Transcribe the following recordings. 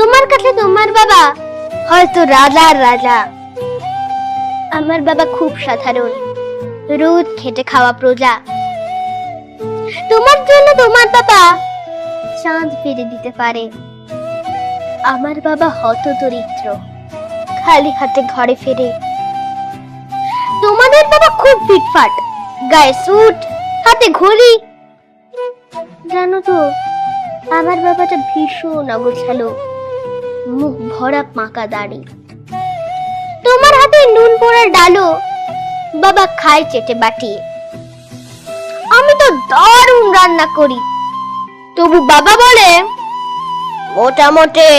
তোমার কাছে তোমার বাবা? হয়তো রাজার রাজা। আমার বাবা খুব সাধারণ। রোদ খেটে খাওয়া প্রজা। তোমার জন্য তোমার বাবা চাঁদ পেরে দিতে পারে। আমার বাবা হত দরিদ্র খালি হাতে ঘরে ফেরে। তোমাদের বাবা খুব ফিটফাট। গায়ে স্যুট, হাতে ঘড়ি। জানো তো, আমার বাবাটা ভীষণ অগোছালো। মুখ ভরা পাকা দাড়ি। তোমার হাতে নুন পোড়ার ডালো বাবা খায় চেটে বাটিয়ে আমি তো দারুণ রান্না করি। তবু বাবা বলে, মোটামুটি।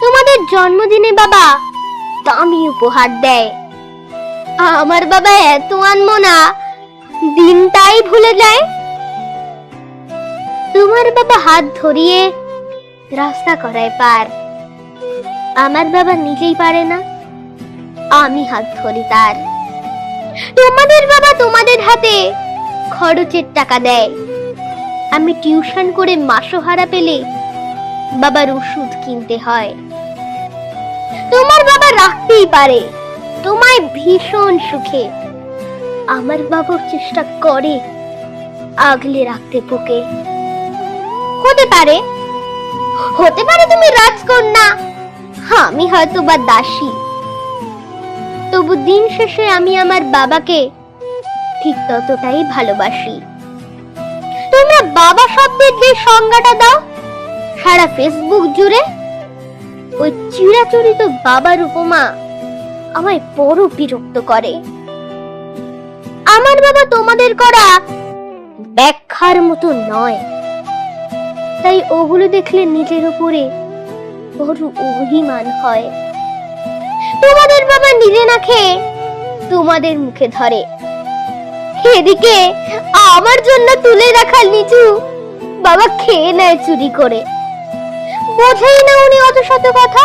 তোমাদের জন্মদিনে বাবা দামি উপহার দেয়। আমার বাবা এত আনমনা দিনটাই ভুলে যায়। তোমার বাবা হাত ধরিয়ে রাস্তা করায় পার। আমার বাবা নিজেই পারে না, আমি হাত ধরি তার। তোমাদের বাবা তোমাদের হাতে খরচের টাকা দেয়। আমি টিউশন করে মাসোহারা পেলে বাবার ওষুধ কিনতে হয়। তোমার বাবা রাখতেই পারে, তোমায় ভীষণ সুখে। আমার বাবার চেষ্টা করে আগলে রাখতে পোকে। হতে পারে হতে পারে তুমি রাজকন্যা। আমি হয়তো বা দাসী। তবু দিন শেষে আমি আমার বাবাকে ঠিক ততটাই ভালোবাসি। তোমরা বাবা শব্দের যে সংজ্ঞাটা দাও, সারা ফেসবুক জুড়ে ওই চিরাচরিত বাবার উপমা আমায় বড় বিরক্ত করে। আমার বাবা তোমাদের করা ব্যাখ্যার মতো নয়। তাই ওগুলো দেখলে নিজের উপরে বড় অভিমান হয়। তোমাদের বাবা নিজে না খেয়ে তোমাদের মুখে ধরে। এদিকে আমার জন্য তুলে রাখা লিচু বাবা খেয়ে নেয় চুরি করে। বোঝেই না উনি অত শত কথা।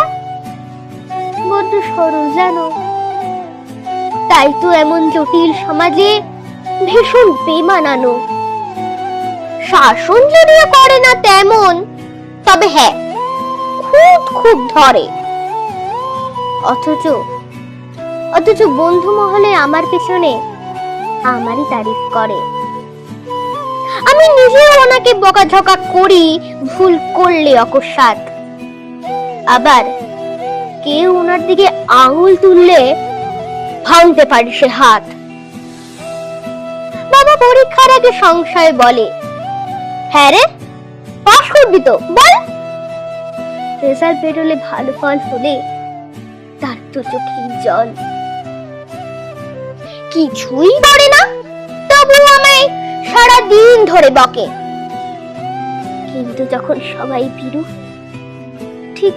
বড্ড সরল জানো। তাই তো এমন জটিল সমাজে ভীষণ বেমানানো। শাসন যদিও করে না তেমন। তবে হ্যাঁ খুব খুব ধরে। অথচ অথচ বন্ধু মহলে আমার পেছনে আমারই তারিফ করে। আমি নিজেও ওনাকে বকাঝকা করি, ভুল করলে অকস্মাৎ। আবার কেউ ওনার দিকে আঙুল তুললে ভাঙতে পারে সে হাত। বাবা পরীক্ষার আগে সংশয় বলে হ্যাঁ রে, পাস করবি তো, বল। রেজাল্ট বেরোলে ভালো ফল হলে তার তো চোখে জল। কিছুই না, তবু আমায় সারা দিন ধরে বকে। কিন্তু যখন সবাই বিরু, ঠিক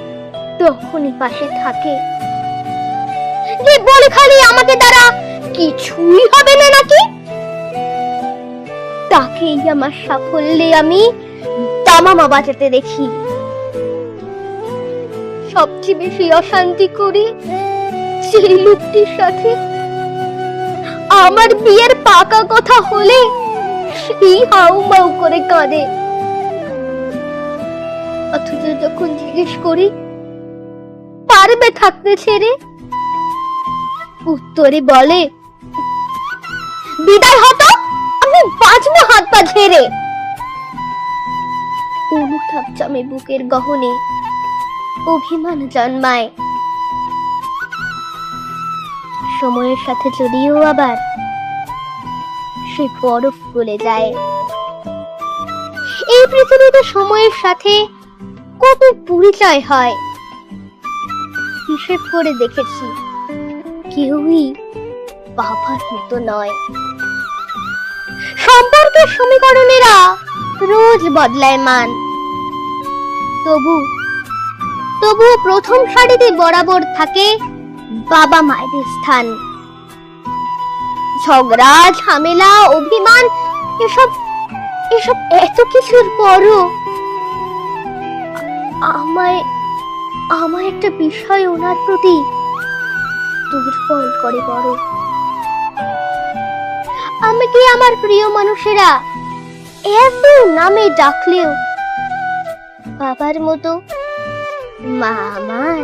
তখনই পাশে থাকে। যে বলে খালি আমাকে দ্বারা কিছুই হবে না নাকি? তাকেই আমার সাফল্যে আমি দামামা বাজাতে দেখি। সবচেয়ে বেশি অশান্তি করি সেই লোকটির সাথে। আমার বিয়ের পাকা কথা হলে সেই হাউ মাউ করে কাঁদে। অথচ যখন জিজ্ঞেস করি, পারবে থাকতে ছেড়ে? উত্তরে বলে, বিদায় হতো? বাঁচবো হাত পা ঝেড়ে। অনুতাপ জমে বুকের গহনে অভিমান জন্মায়। সময়ের সাথে যদিও আবার সে বরফ গলে যায়। এই পৃথিবীতে সময়ের সাথে কত পরিচয় হয়? হিসেব করে দেখেছি, কেউই বাবার মতো নয়। সম্পর্কের সমীকরণেরা রোজ বদলায় মান। তবু তবু প্রথম সারিতে বরাবর থাকে বাবা মায়ের স্থান। ঝগড়া, ঝামেলা, অভিমান, এসব এসব এত কিছুর পরও আমায় আমায় একটা বিষয় ওনার প্রতি দুর্বল করে বড়। আমি কি আমার প্রিয় মানুষেরা? এত নামে ডাকলেও বাবার মতো মা আমার?